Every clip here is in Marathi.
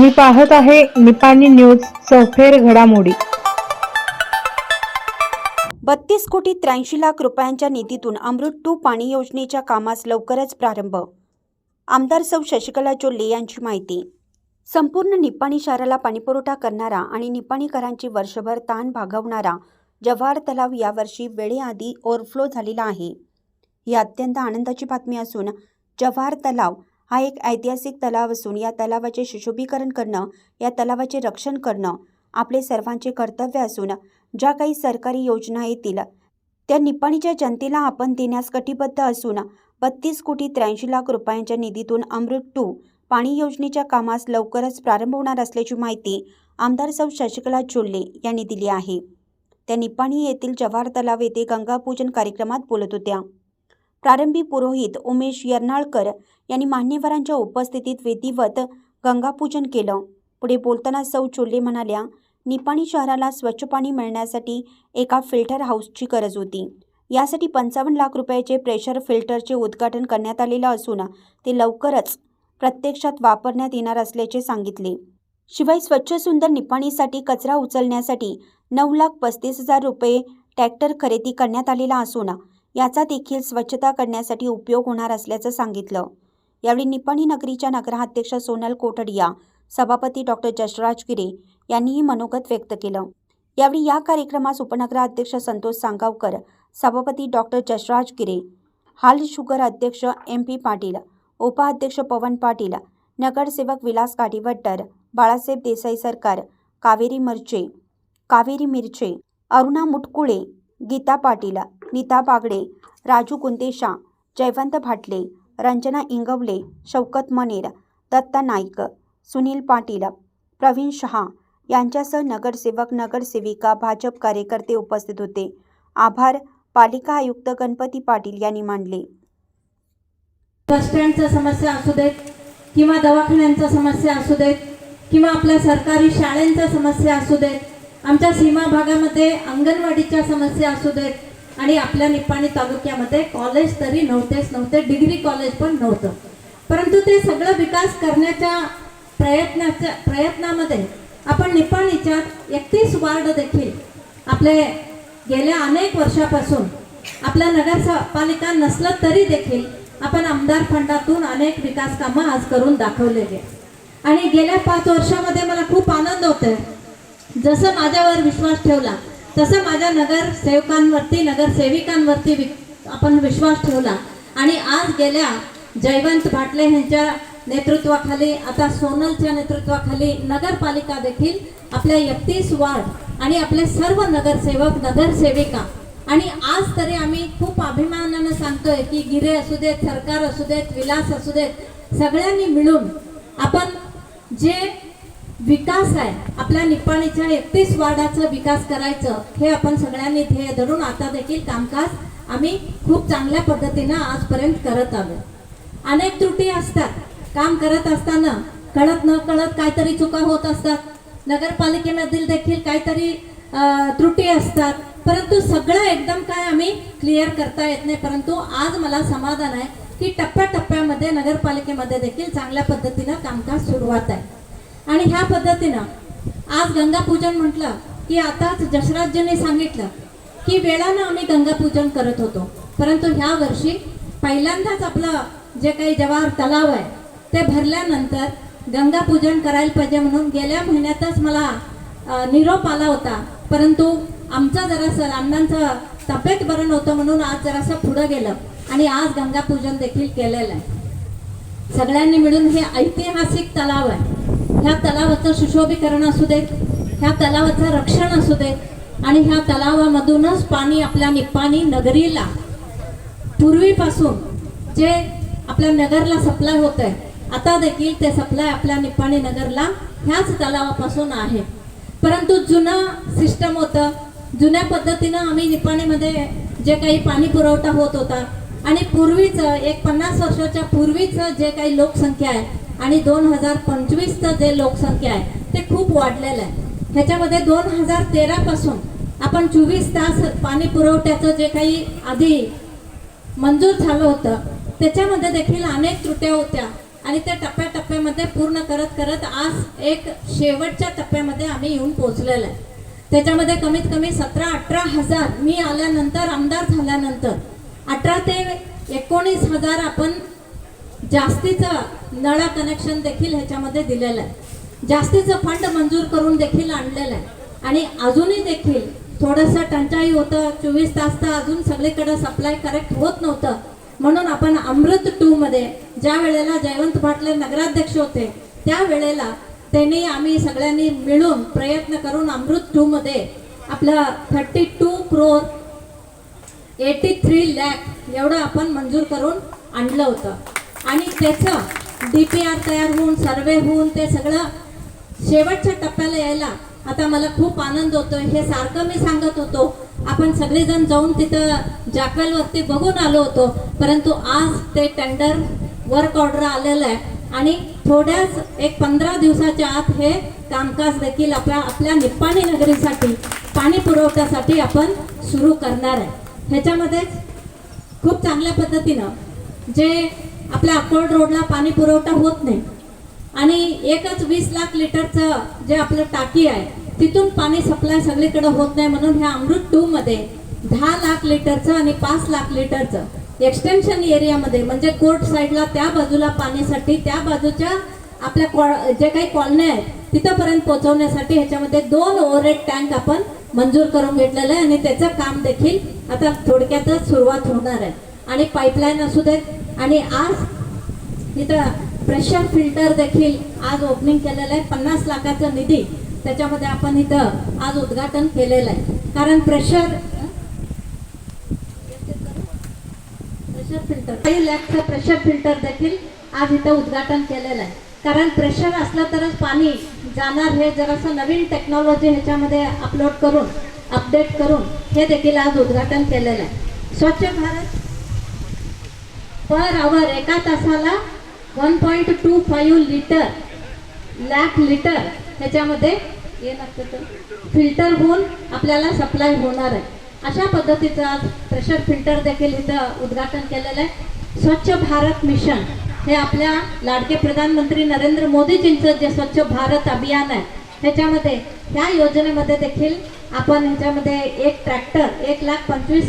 तुम्ही पाहत आहे निपाणी न्यूज सफेर घडामोडी. बत्तीस कोटी त्र्याऐंशी लाख रुपयांच्या निधीतून अमृत टू पाणी योजनेच्या कामास लवकरच प्रारंभ. आमदार सौ शशिकला चोल्ले यांची माहिती. संपूर्ण निपाणी शहराला पाणीपुरवठा करणारा आणि निपाणीकरांची वर्षभर ताण भागवणारा जव्हार तलाव यावर्षी वेळेआधी ओव्हरफ्लो झालेला आहे. ही अत्यंत आनंदाची बातमी असून जव्हार तलाव हा एक ऐतिहासिक तलाव असून या तलावाचे सुशोभीकरण करणं या तलावाचे रक्षण करणं आपले सर्वांचे कर्तव्य असून ज्या काही सरकारी योजना येतील त्या निपाणीच्या जनतेला आपण देण्यास कटिबद्ध असून बत्तीस कोटी त्र्याऐंशी लाख रुपयांच्या निधीतून अमृत टू पाणी योजनेच्या कामास लवकरच प्रारंभ होणार असल्याची माहिती आमदार सौ शशिकला चोल्ले यांनी दिली आहे. त्या निपाणी येथील जव्हार तलाव येथे गंगापूजन कार्यक्रमात बोलत होत्या. प्रारंभी पुरोहित उमेश यर्नाळकर यांनी मान्यवरांच्या उपस्थितीत विधिवत गंगापूजन केलं. पुढे बोलताना सौ चोल्ले म्हणाल्या निपाणी शहराला स्वच्छ पाणी मिळण्यासाठी एका फिल्टर हाऊसची गरज होती. यासाठी पंचावन्न लाख रुपयाचे प्रेशर फिल्टरचे उद्घाटन करण्यात आलेलं असून ते लवकरच प्रत्यक्षात वापरण्यात येणार असल्याचे सांगितले. शिवाय स्वच्छ सुंदर निपाणीसाठी कचरा उचलण्यासाठी नऊ लाख पस्तीस हजार रुपये ट्रॅक्टर खरेदी करण्यात आलेला असून याचा देखील स्वच्छता करण्यासाठी उपयोग होणार असल्याचं सांगितलं. यावेळी निपाणी नगरीच्या नगराध्यक्ष सोनल कोठडिया सभापती डॉक्टर जसराज गिरे यांनीही मनोगत व्यक्त केलं. यावेळी या कार्यक्रमास उपनगराध्यक्ष संतोष सांगावकर सभापती डॉक्टर जसराज गिरे हाल शुगर अध्यक्ष एम पी पाटील उपाध्यक्ष पवन पाटील नगरसेवक विलास काटीवट्टर बाळासाहेब देसाई सरकार कावेरी मिरचे कावेरी मिरचे अरुणा मुटकुळे गीता पाटील नीता बागडे राजू कुंतेशा जयवंत भाटले रंजना इंगवले शौकत मनेर दत्ता नाईक सुनील पाटील प्रवीण शहा यांच्यासह नगरसेवक नगरसेविका भाजप कार्यकर्ते उपस्थित होते. आभार. पालिका आयुक्त गणपती पाटील यांनी मानले. बस स्टँडच्या समस्या असू देत किंवा दवाखान्यांच्या समस्या असू देत किंवा आपल्या सरकारी शाळांच्या समस्या असू देत आमच्या सीमा भागामध्ये अंगणवाडीच्या समस्या असू देत आणि आपल्या निपाणी तालुक्यामध्ये कॉलेज तरी नव्हतेच नव्हते डिग्री कॉलेज पण नव्हतं. परंतु ते सगळं विकास करण्याच्या प्रयत्नाच्या प्रयत्नामध्ये आपण निपाणीच्या एकतीस वार्ड देखील आपले गेल्या अनेक वर्षापासून आपल्या नगरपालिका नसलं तरी देखील आपण आमदार फंडातून अनेक विकास कामं आज करून दाखवलेले आणि गेल्या पाच वर्षामध्ये मला खूप आनंद होतोय. जसं माझ्यावर विश्वास ठेवला तसं माझ्या नगरसेवकांवरती नगरसेविकांवरती वि- आपण विश्वास ठेवला आणि आज गेल्या जयवंत भाटले यांच्या नेतृत्वाखाली आता सोनलच्या नेतृत्वाखाली नगरपालिका देखील आपल्या एकतीस वार्ड आणि आपले सर्व नगरसेवक नगरसेविका. आणि आज तरी आम्ही खूप अभिमानानं सांगतोय की गिरे असू देत सरकार असू देत विलास असू देत सगळ्यांनी मिळून आपण जे विकास आहे. आपल्या निपाणीच्या एकतीस वार्डाचा विकास करायचं हे आपण सगळ्यांनी ध्येय धरून आता देखील कामकाज आम्ही खूप चांगल्या पद्धतीनं आजपर्यंत करत आलो अनेक त्रुटी असतात. काम करत असताना कळत न कळत काहीतरी चुका होत असतात. नगरपालिकेमधील देखील काहीतरी त्रुटी असतात. परंतु सगळं एकदम काय आम्ही क्लिअर करता येत नाही. परंतु आज मला समाधान आहे की टप्प्याटप्प्यामध्ये नगरपालिकेमध्ये देखील चांगल्या पद्धतीनं कामकाज सुरुवात आहे. आणि ह्या पद्धतीनं आज गंगापूजन म्हटलं की आताच जसराजजींनी सांगितलं की वेळानं आम्ही गंगापूजन करत होतो. परंतु ह्या वर्षी पहिल्यांदाच आपलं जे काही जवाहर तलाव आहे ते भरल्यानंतर गंगापूजन करायला पाहिजे म्हणून गेल्या महिन्यातच मला निरोप आला होता. परंतु आमचं जरासं अण्णांचं तब्येत बरं नव्हतं म्हणून आज जरासं पुढं गेलं आणि आज गंगापूजन देखील केलेलं आहे. सगळ्यांनी मिळून हे ऐतिहासिक तलाव आहे. ह्या तलावाचं सुशोभीकरण असू देत ह्या तलावाचं रक्षण असू देत आणि ह्या तलावामधूनच पाणी आपल्या निप्पाणी नगरीला. पूर्वीपासून जे आपल्या नगरला सप्लाय होत आहे आता देखील ते सप्लाय आपल्या निप्पाणी नगरला ह्याच तलावापासून आहे. परंतु जुनं सिस्टम होतं जुन्या पद्धतीनं आम्ही निपाणीमध्ये जे काही पाणी पुरवठा होत होता आणि पूर्वीचं एक पन्नास वर्षाच्या पूर्वीचं जे काही लोकसंख्या आहे आणि दोन हजार पंचवीसचं जे लोकसंख्या आहे ते खूप वाढलेलं आहे. ह्याच्यामध्ये दोन हजार तेरापासून आपण चोवीस तास पाणी पुरवठ्याचं जे काही आधी मंजूर झालं होतं त्याच्यामध्ये देखील अनेक त्रुट्या होत्या. आणि त्या टप्प्याटप्प्यामध्ये पूर्ण करत करत आज एक शेवटच्या टप्प्यामध्ये आम्ही येऊन पोचलेलं आहे. त्याच्यामध्ये कमीत कमी सतरा अठरा हजार मी आल्यानंतर आमदार झाल्यानंतर अठरा ते एकोणीस हजार आपण जास्तीचं नळा कनेक्शन देखील ह्याच्यामध्ये दिलेलं आहे. जास्तीचं फंड मंजूर करून देखील आणलेलं आहे. आणि अजूनही देखील थोडंसं टंचाई होतं चोवीस तास तर अजून सगळीकडे सप्लाय करेक्ट होत नव्हतं. म्हणून आपण अमृत टूमध्ये ज्या वेळेला जयवंत पाटले नगराध्यक्ष होते त्या वेळेला त्यांनी आम्ही सगळ्यांनी मिळून प्रयत्न करून अमृत टूमध्ये आपलं thirty two crore eighty three lakh एवढं आपण मंजूर करून आणलं होतं. आणि त्याचं डी पी आर तयार होऊन सर्वे होऊन ते सगळं शेवटच्या टप्प्याला यायला आता मला खूप आनंद होतोय. हे सारखं मी सांगत होतो. आपण सगळेजण जाऊन तिथं जाकलवरती बघून आलो होतो. परंतु आज ते टेंडर वर्क ऑर्डर आलेलं आहे. आणि थोड्याच एक पंधरा दिवसाच्या आत हे कामकाज देखील आपल्या आपल्या निप्पाणी नगरीसाठी पाणी पुरवठ्यासाठी आपण सुरू करणार आहे. ह्याच्यामध्येच खूप चांगल्या पद्धतीनं जे आपल्या अकोट रोडला पाणी पुरवठा होत नाही. आणि एकच वीस लाख लिटरचं जे आपलं टाकी आहे तिथून पाणी सप्लाय सगळीकडे होत नाही म्हणून ह्या अमृत टूमध्ये दहा लाख लिटरचं आणि पाच लाख लिटरचं एक्सटेन्शन एरियामध्ये म्हणजे कोर्ट साईडला त्या बाजूला पाणीसाठी त्या बाजूच्या आपल्या कॉ- जे काही कॉलन्या आहेत तिथंपर्यंत पोहोचवण्यासाठी ह्याच्यामध्ये दोन ओव्हरहेड टँक आपण मंजूर करून घेतलेलं आहे आणि त्याचं काम देखील आता थोडक्यातच सुरुवात होणार आहे. आणि पाईपलाईन असू देत आणि आज इथं प्रेशर फिल्टर देखील आज ओपनिंग केलेलं आहे. पन्नास लाखाचा निधी त्याच्यामध्ये आपण इथं आज उद्घाटन केलेलं आहे. कारण प्रेशर प्रेशर फिल्टर काही लॅकचं प्रेशर फिल्टर देखील आज इथं उद्घाटन केलेलं आहे. कारण प्रेशर असलं तरच पाणी जाणार हे जरासं नवीन टेक्नॉलॉजी ह्याच्यामध्ये अपलोड करून अपडेट करून हे देखील आज उद्घाटन केलेलं आहे. स्वच्छ भारत पर आवर एका तासाला one point two five litre lakh litre ह्याच्यामध्ये ये लागतं फिल्टर होऊन आपल्याला सप्लाय होणार आहे. अशा पद्धतीचं आज प्रेशर फिल्टर देखील इथं उद्घाटन केलेलं आहे. स्वच्छ भारत मिशन हे आपल्या लाडके प्रधानमंत्री नरेंद्र मोदीजींचं जे स्वच्छ भारत अभियान आहे ह्याच्यामध्ये ह्या योजनेमध्ये देखील आपण ह्याच्यामध्ये एक ट्रॅक्टर एक लाख पंचवीस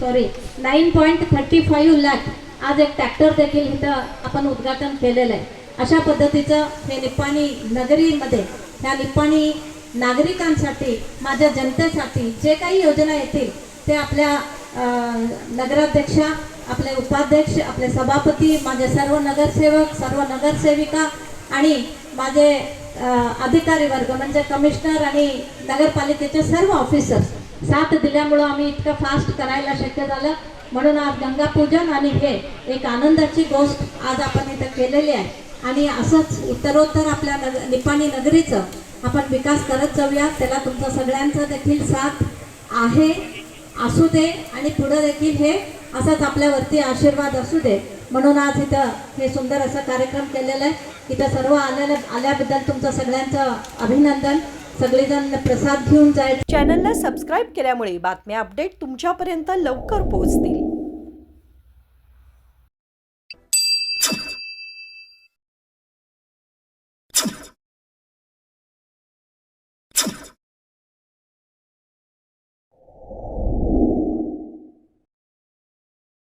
sorry nine point thirty five lakh आज एक ट्रॅक्टर देखील इथं आपण उद्घाटन केलेलं आहे. अशा पद्धतीचं हे निप्पाणी नगरीमध्ये ह्या निप्पाणी नागरिकांसाठी माझ्या जनतेसाठी जे काही योजना येतील ते आपल्या नगराध्यक्षा आपले उपाध्यक्ष आपले सभापती माझे सर्व नगरसेवक सर्व नगरसेविका आणि माझे अधिकारी वर्ग म्हणजे कमिशनर आणि नगरपालिकेचे सर्व ऑफिसर्स साथ दिल्यामुळं आम्ही इतकं फास्ट करायला शक्य झालं. म्हणून आज गंगापूजन आणि हे एक आनंदाची गोष्ट आज आपण इथं केलेली आहे. आणि असंच उत्तरोत्तर आपल्या नग निपाणी नगरीचं आपण विकास करत जाऊया. त्याला तुमचा सगळ्यांचा देखील साथ आहे असू दे आणि पुढं देखील हे असाच आपल्यावरती आशीर्वाद असू दे. म्हणून आज इथं हे सुंदर असं कार्यक्रम केलेलं आहे. इथं सर्व आलेल्या आल्याबद्दल तुमचं सगळ्यांचं अभिनंदन. सगळेजण प्रसाद घेऊन जायचं. चॅनलला सबस्क्राईब केल्यामुळे बातम्या अपडेट तुमच्यापर्यंत लवकर पोहोचतील.